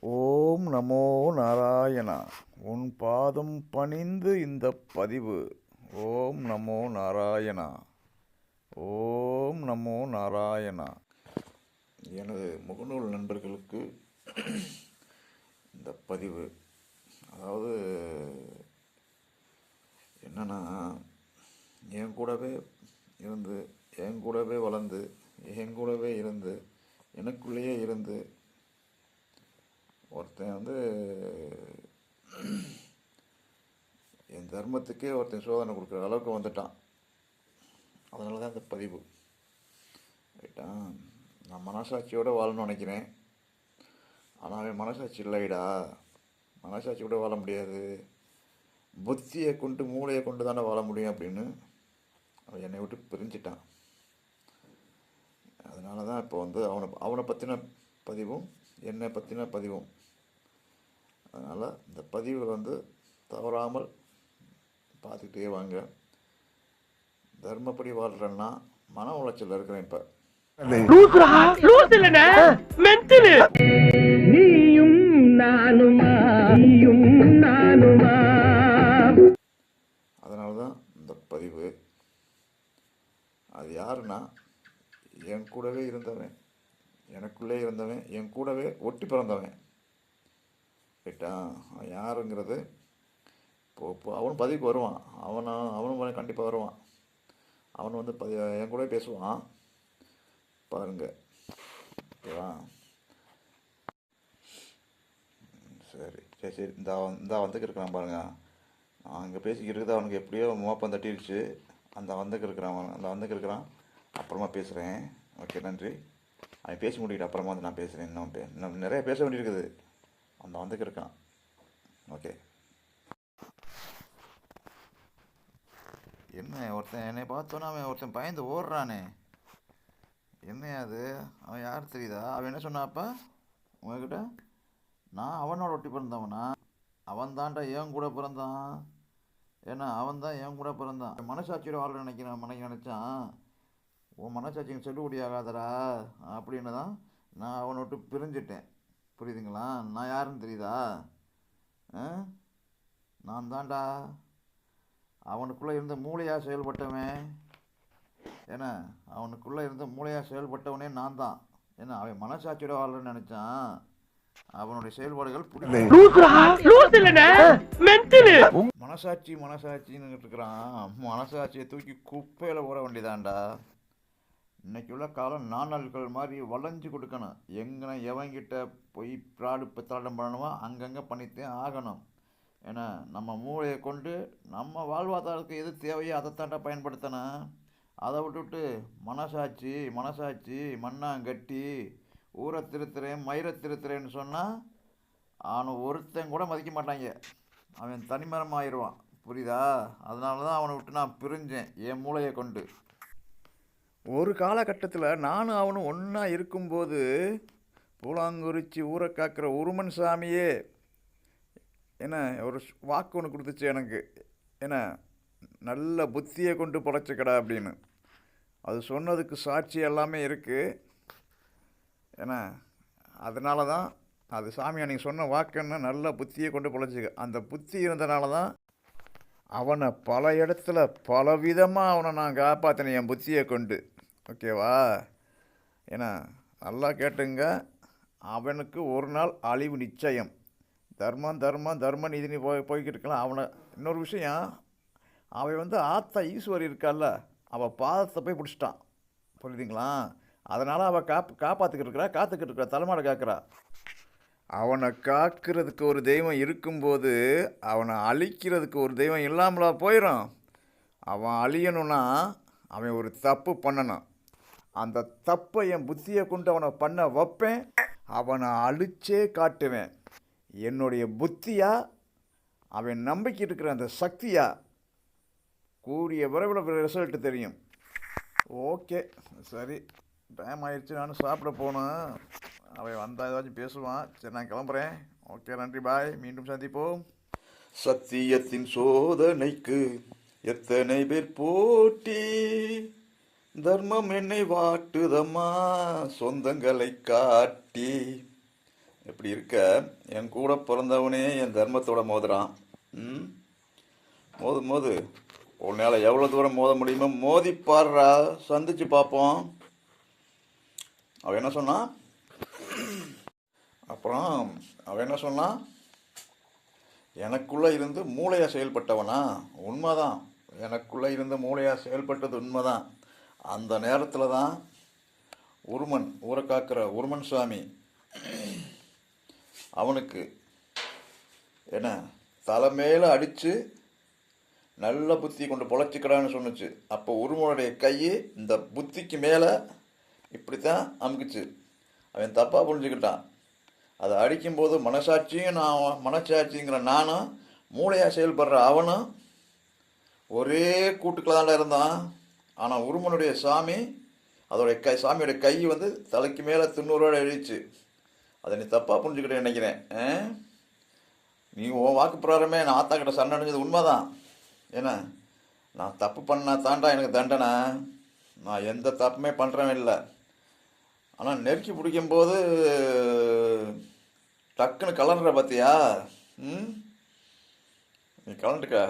ஓம் நமோ நாராயணா. உன் பாதம் பணிந்து இந்த பதிவு. ஓம் நமோ நாராயணா. ஓம் நமோ நாராயணா. எனது முகநூல் நண்பர்களுக்கு இந்த பதிவு. அதாவது என்னன்னா என் கூடவே இருந்து என் கூடவே வளர்ந்து என் கூடவே இருந்து எனக்குள்ளேயே இருந்து ஒருத்தன் வந்து என் தர்மத்துக்கே ஒருத்தன் சோதனை கொடுக்குற அளவுக்கு வந்துட்டான். அதனால தான் இந்த பதிவு. ரைட்டா நான் மனசாட்சியோடு வாழணும்னு நினைக்கிறேன். ஆனால் அவன் மனசாட்சி இல்லைடா. மனசாட்சி கூட வாழ முடியாது. புத்தியை கொண்டு மூளையை கொண்டு தானே வாழ முடியும் அப்படின்னு அவன் என்னை விட்டு பிரிஞ்சிட்டான். அதனால தான் இப்போ வந்து அவனை அவனை பற்றின பதிவும் என்னை பற்றின பதிவும். அதனால் இந்த பதிவுகள் வந்து தவறாமல் பார்த்துக்கிட்டே வாங்க. தர்மப்படி வாழ்கிறேன்னா மன உளைச்சல் இருக்கிறேன் இப்போ. நீயும் நானுமா? நீயும் நானுமா? அதனால தான் இந்த பதிவு. அது யாருன்னா என் கூடவே இருந்தவன். எனக்குள்ளே இருந்தவன் என் கூடவே ஒட்டி பிறந்தவன். ரைட்டா அவன் யாருங்கிறது இப்போ இப்போ அவனும் பதவிக்கு வருவான். அவனும் அவனும் கண்டிப்பாக வருவான். அவன் வந்து பதி என் கூட பேசுவான். பாருங்க. ஓகேவா? ம், சரி சரி சரி. இந்த இந்த வந்துக்கு இருக்கிறான் பாருங்க. அங்கே பேசிக்கிட்டு அவனுக்கு எப்படியோ மோப்பம் தட்டிடுச்சு. அந்த வந்துக்கு இருக்கிறான் அவன். அந்த வந்துக்கு இருக்கிறான். அப்புறமா பேசுகிறேன் ஓகே நன்றி. அவன் பேசி முடிக்கிட்டு அப்புறமா வந்து நான் பேசுகிறேன் இன்னும் இன்னும் நிறைய பேச வேண்டியிருக்குது. அந்த வந்துக்கு இருக்கான். ஓகே என்ன ஒருத்தன்? என்னை பார்த்தோன்னா அவன் ஒருத்தன் பயந்து ஓடுறானே. என்ன அது? அவன் யார் தெரியுதா? அவன் என்ன சொன்னாப்பா உங்ககிட்ட? நான் அவனோட ஒட்டி பிறந்தவனா? அவன் தான்டா என் கூட பிறந்தான். ஏன்னா அவன் தான் என் கூட பிறந்தான். மனசாட்சியோட வாழ நினைக்கிறான் மனைவி நினச்சான். உன் மனசாட்சிக்கு செல்லுபடி ஆகாதடா அப்படின்னு தான் நான் அவனை விட்டு பிரிஞ்சிட்டேன். புரியுதுங்களா? நான் யாருன்னு தெரியுதா? நான் தான்டா. அவனுக்குள்ளே இருந்த மூளையாக செயல்பட்டவன். ஏன்னா அவனுக்குள்ளே இருந்த மூளையாக செயல்பட்டவனே நான் தான். ஏன்னா அவன் மனசாட்சியோட வாழணும்னு நினச்சான். அவனுடைய செயல்பாடுகள் மென்டலு. மனசாட்சி மனசாட்சின்னு இருக்கிறான். மனசாட்சியை தூக்கி குப்பையில் போட வேண்டியதான்டா. இன்றைக்கி உள்ள காலம் நாணல்கள் மாதிரி வளைஞ்சு கொடுக்கணும். எங்கே எவங்கிட்ட போய் பிராடு பித்தாடம் பண்ணணுமோ அங்கங்கே பண்ணித்தே ஆகணும். ஏன்னா நம்ம மூளையை கொண்டு நம்ம வாழ்வாதாரத்துக்கு எது தேவையோ அதைத்தாண்டா பயன்படுத்தணும். அதை விட்டுவிட்டு மனசாட்சி மனசாட்சி மண்ணாங்கட்டி ஊரை திருத்துறேன் மயிரை திருத்துறேன்னு சொன்னால் அவனை ஒருத்தன் கூட மதிக்க மாட்டாங்க. அவன் தனிமரமாயிடுவான் புரியுதா? அதனால தான் அவனை விட்டு நான் பிரிஞ்சேன் என் மூளையை கொண்டு. ஒரு காலகட்டத்தில் நானும் அவனும் ஒன்றா இருக்கும்போது பூலாங்குறிச்சி ஊரை காக்கிற உருமன் சாமியே என்ன ஒரு வாக்கு ஒன்று கொடுத்துச்சு எனக்கு. என்ன நல்ல புத்தியை கொண்டு பொழைச்சிக்கடா அப்படின்னு. அது சொன்னதுக்கு சாட்சி எல்லாமே இருக்குது ஏன்னா அதனால தான் அது சாமி அன்னைக்கு சொன்ன வாக்குன்னு நல்ல புத்தியை கொண்டு பிழைச்சிக்க. அந்த புத்தி இருந்தனால தான் அவனை பல இடத்துல பல விதமாக அவனை நான் காப்பாற்றினேன் என் புத்தியை கொண்டு. ஓகேவா ஏன்னா நல்லா கேட்டுங்க. அவனுக்கு ஒரு நாள் அழிவு நிச்சயம். தர்மம் தர்மம் தர்ம நீதினி போய் போய்கிட்டு இருக்கலாம். அவனை இன்னொரு விஷயம் அவன் வந்து ஆத்தா ஈஸ்வரி இருக்கால்ல அவள் பாதத்தை போய் பிடிச்சிட்டான். புரியுதுங்களா? அதனால் அவள் காப் காப்பாற்றிக்கிட்டு இருக்கிறா காத்துக்கிட்டு இருக்கிறா தலைமாட காக்கிறா. அவனை காக்கிறதுக்கு ஒரு தெய்வம் இருக்கும்போது அவனை அழிக்கிறதுக்கு ஒரு தெய்வம் இல்லாமலா போயிடும் அவன் அழியணும்னா அவன் ஒரு தப்பு பண்ணணும். அந்த தப்பை என் புத்தியை கொண்டு அவனை பண்ண வைப்பேன். அவனை அழிச்சே காட்டுவேன். என்னுடைய புத்தியா? அவன் நம்பிக்கை இருக்கிற அந்த சக்தியா? கூடிய விரைவில் ரிசல்ட்டு தெரியும். ஓகே சரி. டைம் ஆயிடுச்சு. நானும் சாப்பிட போனோம் அவன் வந்தால் ஏதாச்சும் பேசுவான். சரி நான் கிளம்புறேன். ஓகே நன்றி. பாய் மீண்டும் சந்திப்போம். சத்தியத்தின் சோதனைக்கு எத்தனை பேர் போட்டி? தர்மம் என்னை வாட்டுதம்மா சொந்தங்களை காட்டி. இப்படி இருக்க என் கூட பிறந்தவனே என் தர்மத்தோட மோதுறான். ம்? போது மோது. உன்னால் எவ்வளோ தூரம் மோத முடியுமோ மோதி பாடுறா சந்திச்சு பார்ப்போம் அவன் என்ன சொன்னான் அப்புறம் அவன் என்ன சொன்னான் எனக்குள்ளே இருந்து மூளையாக செயல்பட்டவனா? உண்மைதான். எனக்குள்ளே இருந்து மூளையாக செயல்பட்டது உண்மைதான். அந்த நேரத்தில் தான் உருமன் ஊரை காக்கிற உருமன் சுவாமி அவனுக்கு என்ன தலைமையில் அடித்து நல்ல புத்தி கொண்டு பொழைச்சிக்கடான்னு சொன்னுச்சு. அப்போ உருமனுடைய கை இந்த புத்திக்கு மேலே இப்படி தான் அமுக்குச்சு. அவன் தப்பாக புரிஞ்சுக்கிட்டான். அதை அடிக்கும்போது மனசாட்சியும் நான் மனசாட்சிங்கிற நானும் மூளையாக செயல்படுற அவனும் ஒரே கூட்டுக்குள்ள இருந்தான். ஆனால் உருமனுடைய சாமி அதோடைய கை சாமியோட கை வந்து தலைக்கு மேலே தொண்ணூறோட எழுதிச்சு. அதை நீ தப்பாக புரிஞ்சுக்கிட்டே நினைக்கிறேன். நீ உன் வாக்கு பிரகாரமே நான் ஆத்தா கிட்ட சண்டை அடைஞ்சது உண்மைதான். என்ன நான் தப்பு பண்ணா தாண்டா எனக்கு தண்டனை. நான் எந்த தப்புமே பண்ணுறவன் இல்லை. ஆனால் நெருக்கி பிடிக்கும்போது டக்குன்னு கலண்டுற பார்த்தியா ம்? நீ கலண்டுக்கா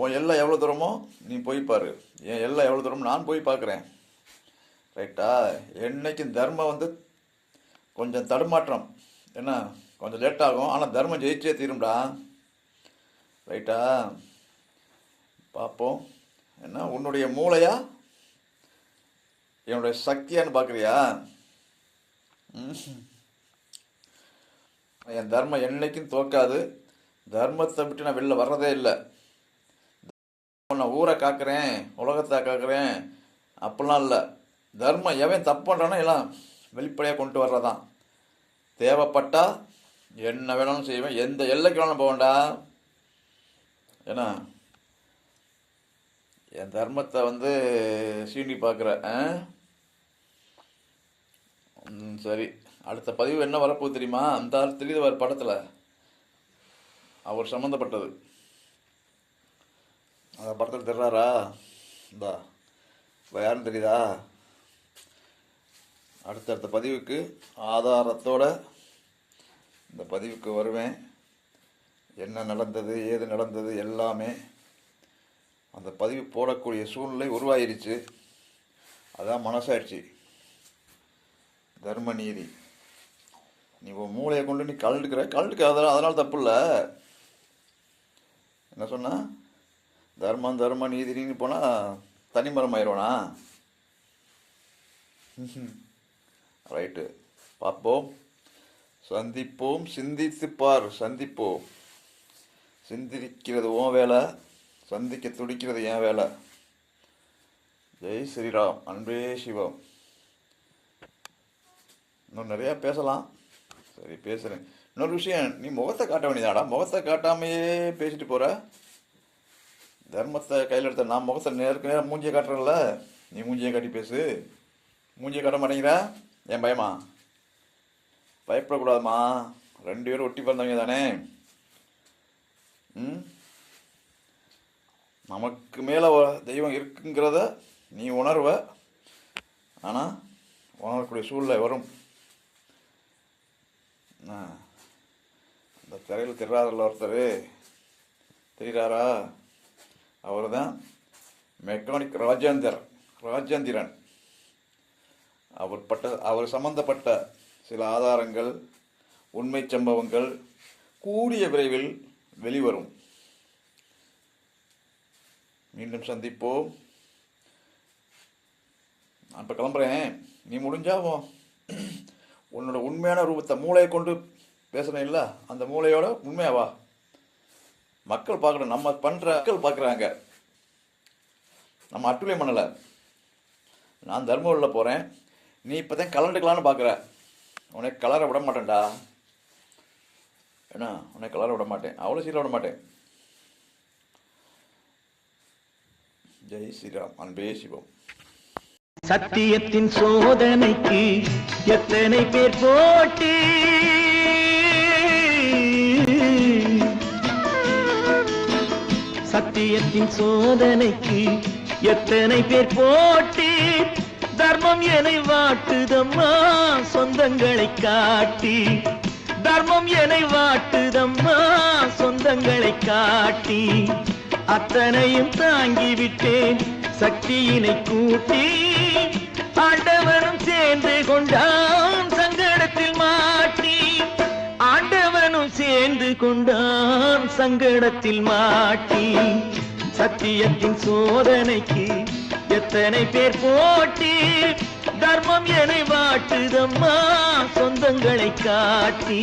உன் எல்லாம் எவ்வளோ தூரமோ நீ போய் பாரு. என் எல்லாம் எவ்வளோ தூரமோ நான் போய் பார்க்குறேன். ரைட்டா என்னைக்கும் தர்மம் வந்து கொஞ்சம் தடுமாற்றம். என்ன? கொஞ்சம் லேட் ஆகும். ஆனால் தர்மம் ஜெயிச்சே தீரும்டா. ரைட்டா பார்ப்போம். என்ன? உன்னுடைய மூளையா? என்னுடைய சக்தியான்னு பார்க்குறியா? ம். என் தர்மம் என்னைக்கும் தோக்காது. தர்மத்தை விட்டு நான் வெளில வர்றதே இல்லை. நான் ஊரை காக்கிறேன் உலகத்தை காக்கிறேன். அப்படிலாம் இல்லை. தர்மம் எவன் தப்பு பண்ணுறானோ எல்லாம் வெளிப்படையாக கொண்டு வர்றதான். தேவைப்பட்டால் என்ன வேணாலும் செய்வேன். எந்த எல்லைக்கு வேணாலும் போவேண்டா ஏன்னா என் தர்மத்தை வந்து சீண்டி பார்க்குற ஆ? ம், சரி. அடுத்த பதிவு என்ன வரப்போகுது தெரியுமா? அந்த ஆள் தெரியுது வர படத்தில். அவர் சம்மந்தப்பட்டது அந்த படத்தில் தெரிறாரா? இந்தா இப்போ யாருன்னு தெரியுதா? அடுத்தடுத்த பதிவுக்கு ஆதாரத்தோட இந்த பதிவுக்கு வருவேன். என்ன நடந்தது ஏது நடந்தது எல்லாமே அந்த பதிவு போடக்கூடிய சூழ்நிலை உருவாயிருச்சு. அதான் மனசாட்சி. தர்ம நீதி. நீ உன் மூளையை கொண்டு நீ கலண்டுக்கிற கலண்டுக்க அதனால் அதனால் தப்பு இல்லை. என்ன சொன்னால் தர்மம் தர்ம நீதி நீதி போனால் தனிமரம் ஆயிடுவானா ரைட்டு. பார்ப்போம். சந்திப்போம் சிந்தித்து பார் சந்திப்போம். சிந்திக்கிறது உன் வேலை சந்திக்க துடிக்கிறது என் வேலை. ஜெய் ஸ்ரீராம். அன்பே சிவம். இன்னும் நிறையா பேசலாம். சரி பேசுகிறேன் இன்னொரு விஷயம் நீ முகத்தை காட்ட வேண்டியதாடா. முகத்தை காட்டாமையே பேசிட்டு போகிற தர்மத்தை கையில் எடுத்த நான் முகத்தை நேருக்கு நேரம் மூஞ்சியை காட்டுறேன்ல. நீ மூஞ்சியை காட்டி பேசு. மூஞ்சியை காட்ட மாட்டேங்கிற? என் பயமா? பயப்படக்கூடாதுமா. ரெண்டு பேரும் ஒட்டி பிறந்தவங்க தானே. ம்? நமக்கு மேலே தெய்வம் இருக்குங்கிறத நீ உணர்வ. ஆனால் உணரக்கூடிய சூழ்நிலை வரும். என்ன? இந்த திரையில் திராரில் ஒருத்தர். தெரிகிறாரா அவர் தான் மெக்கானிக் ராஜேந்தர் ராஜேந்திரன். அவர் பட்ட அவர் சம்பந்தப்பட்ட சில ஆதாரங்கள் உண்மை சம்பவங்கள் கூடிய விரைவில் வெளிவரும். மீண்டும் சந்திப்போம். நான் இப்போ கிளம்புறேன். நீ முடிஞ்சாவோ உன்னோட உண்மையான ரூபத்தை மூளையை கொண்டு பேசுறேன் இல்லை அந்த மூளையோட உண்மையாவா மக்கள் பார்க்கணும். நம்ம பண்ணுற மக்கள் பார்க்குறாங்க. நம்ம அட்டுழியம் பண்ணலை. நான் தர்மபுரியில் போகிறேன் நீ இப்போ தான் கலண்டுக்கலான்னு பார்க்குற உனக்கு கலரை விட மாட்டேன்டா. என்ன? உனக்கு கலரை விட மாட்டேன். அவ்வளோ சீக்கிரம் விட மாட்டேன். ஜெய் ஸ்ரீராம். அன்பே சிவம். சத்தியத்தின் சோதனைக்கு எத்தனை பேர் போட்டி? சத்தியத்தின் சோதனைக்கு எத்தனை பேர் போட்டி? தர்மம் என வாட்டுதம்மா சொந்தங்களை காட்டி. தர்மம் எனை வாட்டுதம்மா சொந்தங்களை காட்டி. அத்தனையும் தாங்கிவிட்டேன் சக்தியினை கூட்டி. ஆண்டவனும் சேர்ந்து கொண்டான் சங்கடத்தில் மாட்டி. ஆண்டவனும் சேர்ந்து கொண்டான். சங்கடத்தில் மாட்டி சத்தியத்தின் சோதனைக்கு எத்தனை பேர் போட்டி? தர்மம் எனை வாட்டுதம்மா சொந்தங்களை காட்டி.